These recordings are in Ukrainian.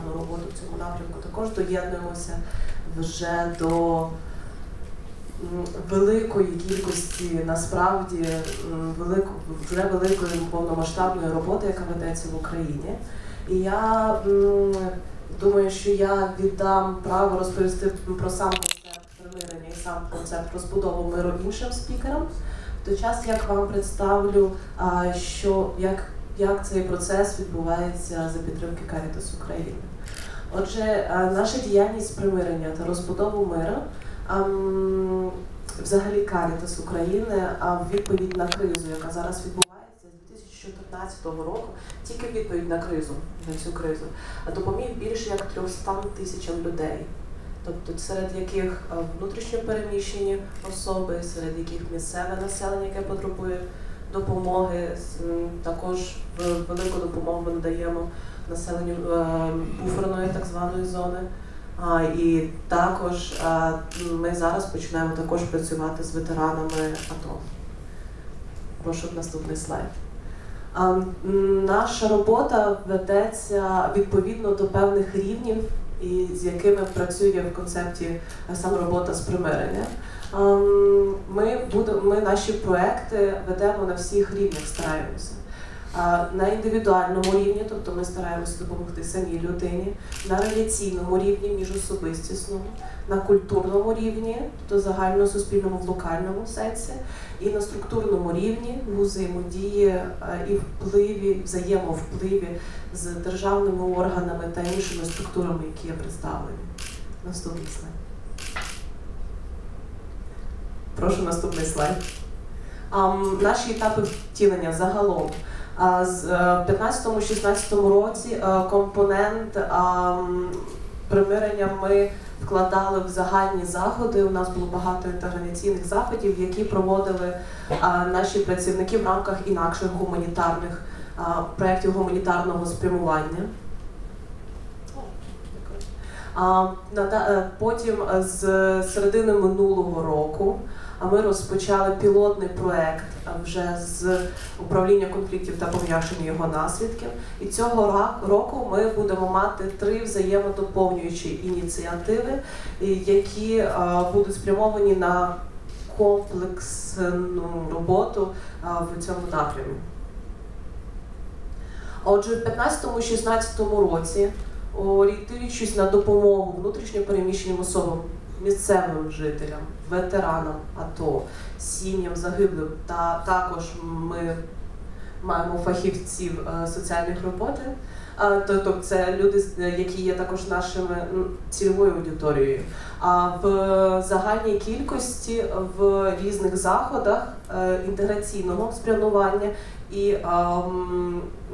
повномасштабну роботу в цьому напрямку. Також доєднуємося вже до великої кількості насправді велико, вже великої повномасштабної роботи, яка ведеться в Україні. І я думаю, що я віддам право розповісти про сам концепт примирення і сам концепт розбудови миру іншим спікерам. В той час як вам представлю, що як, як цей процес відбувається за підтримки Caritas України. Отже, наша діяльність примирення та розбудову миру взагалі Caritas України а в відповідь на кризу, яка зараз відбувається з 2014 року, тільки відповідь на кризу, на цю кризу, допоміг більше як 300 тисячам людей. Тобто серед яких а, внутрішньо переміщені особи, серед яких місцеве населення, яке потребує допомоги, також велику допомогу ми надаємо населенню е, буферної так званої зони. А, і також а, ми зараз починаємо також працювати з ветеранами АТО. Прошу наступний слайд. А, наша робота ведеться відповідно до певних рівнів, і з якими працює в концепті а, саме робота з примирення. Ам, Ми будемо, ми наші проекти ведемо на всіх рівнях, стараємося. На індивідуальному рівні, тобто ми стараємося допомогти самій людині, на реляційному рівні, міжособистісному, на культурному рівні, тобто загальносуспільному в локальному сенсі, і на структурному рівні взаємодії е, і впливі, взаємовпливі з державними органами та іншими структурами, які є представлені. Наступний слайд. Прошу наступний слайд. Наші етапи втілення загалом. З е, в 15-16 році е, компонент примирення ми вкладали в загальні заходи. У нас було багато інтеграційних заходів, які проводили наші працівники в рамках інакших гуманітарних проєктів гуманітарного спрямування. Е, Потім е, з середини минулого року а ми розпочали пілотний проект вже з управління конфліктів та пом'якшення його наслідків. І цього року ми будемо мати три взаємодоповнюючі ініціативи, які будуть спрямовані на комплексну роботу в цьому напрямі. Отже, в 15-16 році, орієнтуючись на допомогу внутрішньо переміщеним особам, місцевим жителям, ветеранам АТО, сім'ям загиблих, та також ми маємо фахівців е, соціальних роботи. Тобто це люди, з- які є також нашими цільовою аудиторією. А в загальній кількості в різних заходах е, інтеграційного спрямування і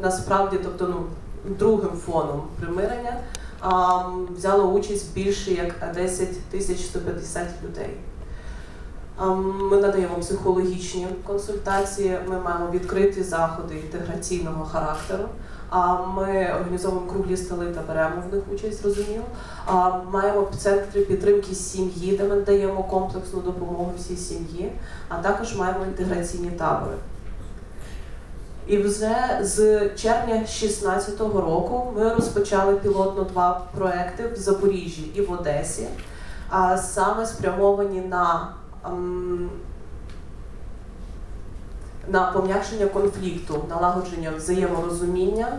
насправді, тобто, ну, другим фоном примирення взяло участь більше як 10 тисяч 150 людей. Ми надаємо психологічні консультації, ми маємо відкриті заходи інтеграційного характеру. А ми організовуємо круглі столи та беремо в них участь, зрозуміло. Маємо центри підтримки сім'ї, де ми даємо комплексну допомогу всій сім'ї, а також маємо інтеграційні табори. І вже з червня 2016 року ми розпочали пілотно два проекти в Запоріжжі і в Одесі, а саме спрямовані на, ем, на пом'якшення конфлікту, налагодження взаєморозуміння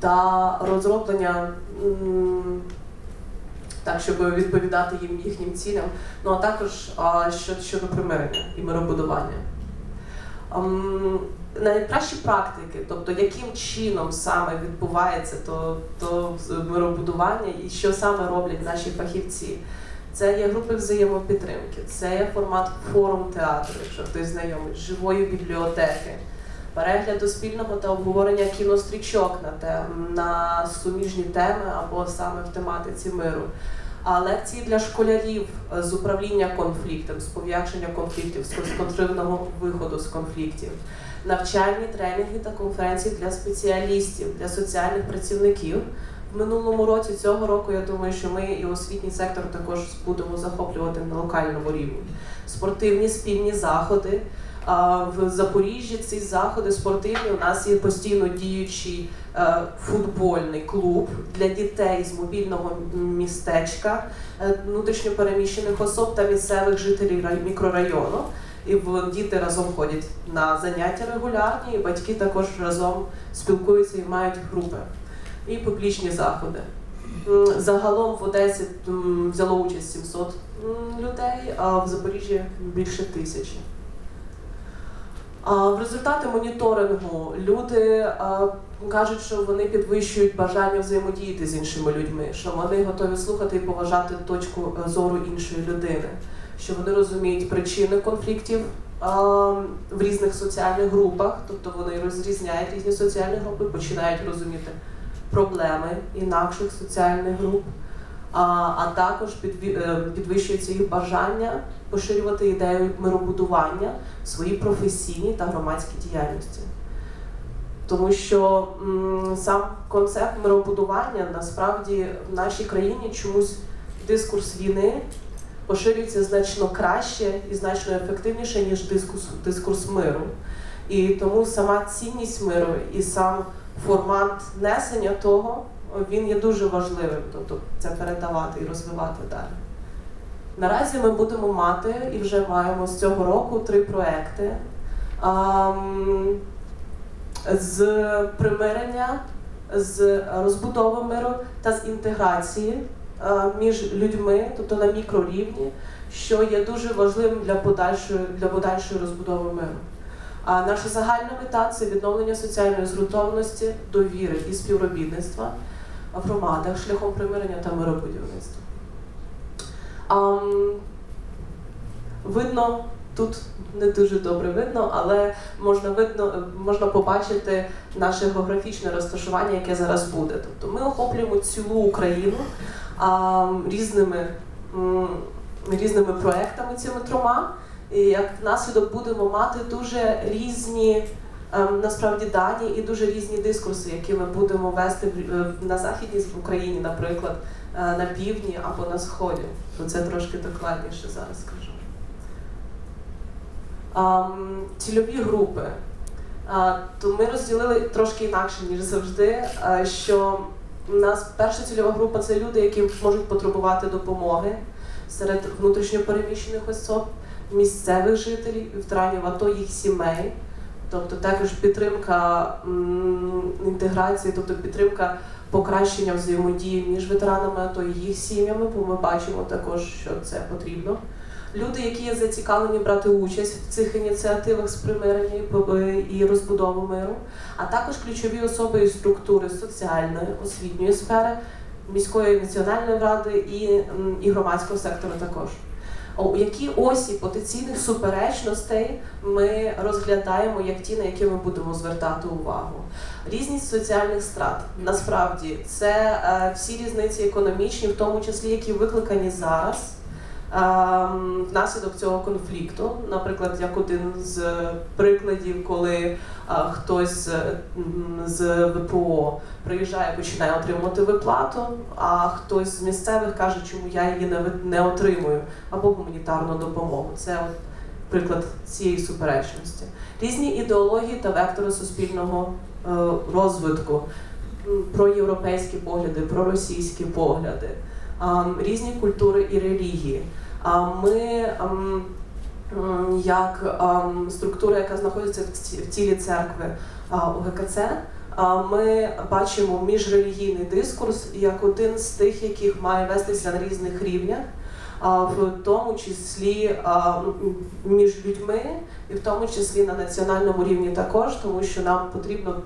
та розроблення. Так, щоб відповідати їм їхнім цілям, ну а також а, щодо, примирення і миробудування. Найкращі практики, тобто яким чином саме відбувається то, то миробудування і що саме роблять наші фахівці. Це є групи взаємопідтримки, це є формат форум театру, якщо хтось знайомий, живої бібліотеки, перегляду спільного та обговорення кінострічок на тем на суміжні теми або саме в тематиці миру. А лекції для школярів е, з управління конфліктом, з пов'якшення конфліктів, з конструктивного виходу з конфліктів, навчальні тренінги та конференції для спеціалістів, для соціальних працівників. В минулому році цього року я думаю, що ми і освітній сектор також будемо захоплювати на локальному рівні. Спортивні спільні заходи, В Запоріжжі ці заходи спортивні. У нас є постійно діючий е, футбольний клуб для дітей з мобільного містечка, е, внутрішньопереміщених особ та місцевих жителів рай- мікрорайону. І діти разом ходять на заняття регулярні, і батьки також разом спілкуються і мають групи. І публічні заходи. Загалом в Одесі взяло участь 700 людей, а в Запоріжжі більше тисячі. В результаті моніторингу люди кажуть, що вони підвищують бажання взаємодіяти з іншими людьми, що вони готові слухати і поважати точку зору іншої людини, що вони розуміють причини конфліктів в різних соціальних групах, тобто вони розрізняють різні соціальні групи, починають розуміти проблеми інакших соціальних груп, а, також е, підвищується їх бажання поширювати ідею миробудування в своїй професійній та громадській діяльності. Тому що сам концепт миробудування насправді в нашій країні чомусь дискурс війни поширюється значно краще і значно ефективніше, ніж дискурс, дискурс миру. І тому сама цінність миру і сам формат несення того він є дуже важливим, тобто це передавати і розвивати далі. Наразі ми будемо мати і вже маємо з цього року три проекти з примирення, з розбудови миру та з інтеграції між людьми, тобто на мікрорівні, що є дуже важливим для подальшої, для подальшої розбудови миру. А наша загальна мета це відновлення соціальної згуртованості, довіри і співробітництва в громадах шляхом примирення та миробудівництва. Ам, видно, тут не дуже добре видно, але можна видно, можна побачити наше географічне розташування, яке зараз буде. Тобто ми охоплюємо цілу Україну різними, різними проектами цими трьома. І як наслідок будемо мати дуже різні ем, насправді дані і дуже різні дискурси, які ми будемо вести е, на західній Україні, наприклад, е, на півдні або на сході. Про це трошки докладніше зараз скажу. Цільові групи. То ми розділили трошки інакше, ніж завжди. Що у нас перша цільова група це люди, які можуть потребувати допомоги серед внутрішньопереміщених особ, місцевих жителів, ветеранів АТО, їх сімей. Тобто також підтримка інтеграції, тобто підтримка покращення взаємодії між ветеранами АТО і їх сім'ями, бо ми бачимо також, що це потрібно. Люди, які є зацікавлені брати участь в цих ініціативах з примирення і розбудови миру, а також ключові особи і структури соціальної, освітньої сфери, міської національної ради і, і громадського сектору також. Які осі потенційних суперечностей ми розглядаємо як ті, на які ми будемо звертати увагу. Різність соціальних страт насправді це е, всі різниці економічні, в тому числі які викликані зараз. Ем, Внаслідок цього конфлікту, наприклад, як один з прикладів, коли е, хтось е, з ВПО приїжджає, починає отримувати виплату, а хтось з місцевих каже, чому я її не, отримую, або гуманітарну допомогу. Це от приклад цієї суперечності. Різні ідеології та вектори суспільного е, розвитку, про європейські погляди, про російські погляди, різні культури і релігії. Ми як структура, яка знаходиться в тілі церкви а, УГКЦ, ми бачимо міжрелігійний дискурс як один з тих, яких має вестися на різних рівнях, в тому числі між людьми, і в тому числі на національному рівні також, тому що нам потрібно.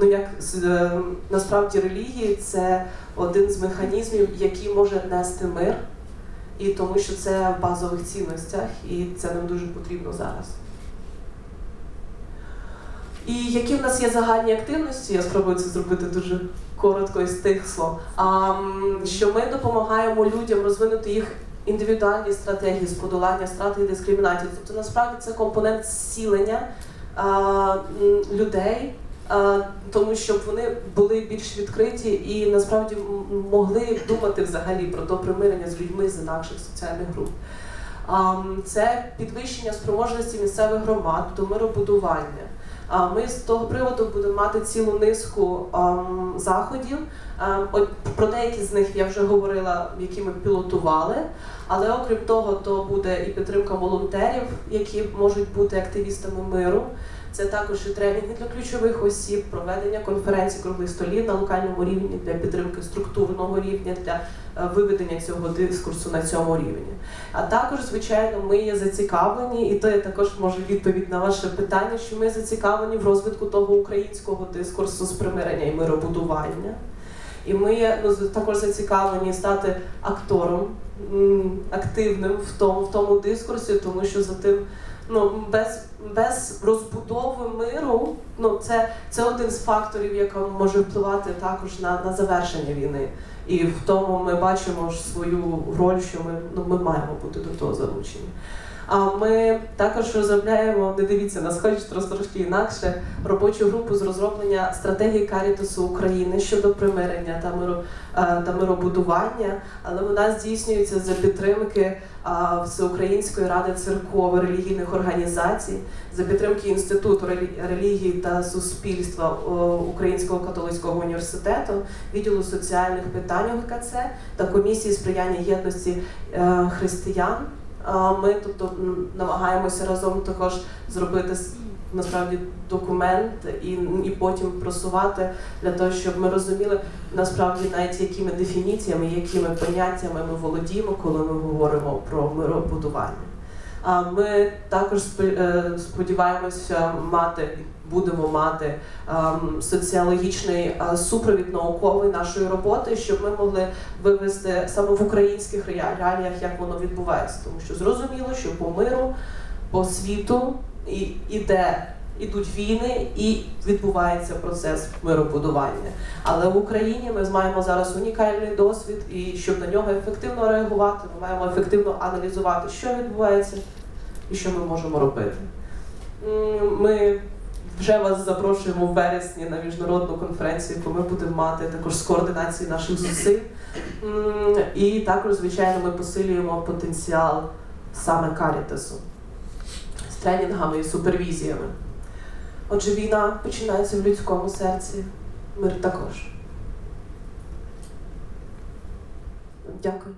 Ну, як е, насправді релігії це один з механізмів, який може нести мир, і тому що це в базових цінностях, і це нам дуже потрібно зараз. І які в нас є загальні активності, я спробую це зробити дуже коротко і стихло. Що ми допомагаємо людям розвинути їх індивідуальні стратегії з подолання страти і дискримінації. Тобто насправді це компонент зцілення людей. Тому щоб вони були більш відкриті і насправді могли думати взагалі про то примирення з людьми з інакших соціальних груп. Це підвищення спроможності місцевих громад до миробудування. Ми з того приводу будемо мати цілу низку заходів. Про деякі з них я вже говорила, які ми пілотували. Але окрім того, то буде і підтримка волонтерів, які можуть бути активістами миру. Це також і тренінги для ключових осіб, проведення конференцій круглих столів на локальному рівні для підтримки структурного рівня, для е, виведення цього дискурсу на цьому рівні. А також, звичайно, ми є зацікавлені, і то є також може відповідь на ваше питання, що ми зацікавлені в розвитку того українського дискурсу з примирення і миробудування. І ми є ну, також зацікавлені стати актором активним в тому, в тому дискурсі, тому що за тим ну, без, без розбудови миру, ну, це, це один з факторів, який може впливати також на, на завершення війни. І в тому ми бачимо свою роль, що ми, ну, ми маємо бути до того залучені. А ми також розробляємо, не дивіться, нас хочуть трошки інакше, робочу групу з розроблення стратегії Карітасу України щодо примирення та миру е, та миробудування, але вона здійснюється за підтримки Всеукраїнської ради церков релігійних організацій, за підтримки Інституту релі- релігії та суспільства Українського католицького університету, відділу соціальних питань УГКЦ та комісії сприяння єдності е, християн. Ми тобто намагаємося разом також зробити насправді документ і, і потім просувати для того, щоб ми розуміли насправді навіть якими дефініціями, якими поняттями ми володіємо, коли ми говоримо про миробудування. Ми також е, сподіваємося мати, будемо мати ем, соціологічний е, супровід науковий нашої роботи, щоб ми могли вивести саме в українських реаліях, як воно відбувається, тому що зрозуміло, що по миру, по світу і іде. Ідуть війни і відбувається процес миробудування. Але в Україні ми маємо зараз унікальний досвід, і щоб на нього ефективно реагувати, ми маємо ефективно аналізувати, що відбувається і що ми можемо робити. Ми вже вас запрошуємо в вересні на міжнародну конференцію, яку ми будемо мати також з координації наших зусиль. І також, звичайно, ми посилюємо потенціал саме Карітасу з тренінгами і супервізіями. Отже, війна починається в людському серці, мир також. Дякую.